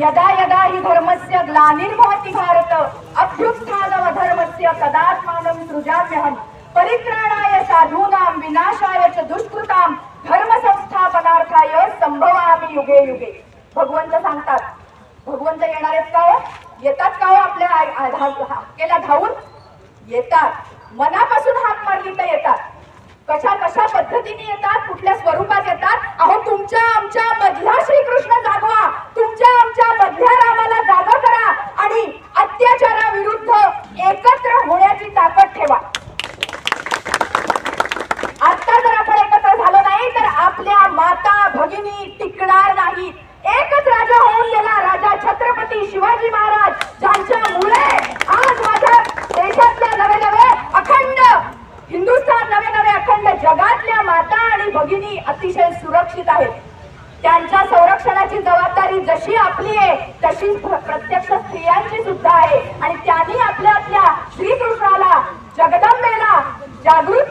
यदा यदा हि धर्मस्य ग्लानिर्भवति भारत अभ्युत्थानमधर्मस्य तदात्मानं सृजाम्यहम् परित्राणाय साधूनां विनाशाय च दुष्कृतां धर्मसंस्थापनार्थाय संभवामि युगे युगे। भगवंत सांगतात भगवंत येणार आहेत का येतात का आपल्या हाकेला धावून? येतात. मनापासून हात मारली तर येतात. कशा कशा पद्धतीने येतात? भगिनी टिकणार नाही. एकच राजा होऊन गेला राजा छत्रपती शिवाजी महाराज. ज्यांच्यामुळे आज माझ्या देशातल्या नवे नवे अखंड हिंदुस्थान नवे नवे अखंड जगातल्या माता आणि भगिनी अतिशय सुरक्षित आहेत. त्यांच्या संरक्षणाची जबाबदारी जशी आपली आहे तशी प्रत्यक्ष स्त्रियांची सुद्धा आहे. आणि त्यांनी आपल्या आपल्या श्रीकृष्णाला जगदंबेला जागृत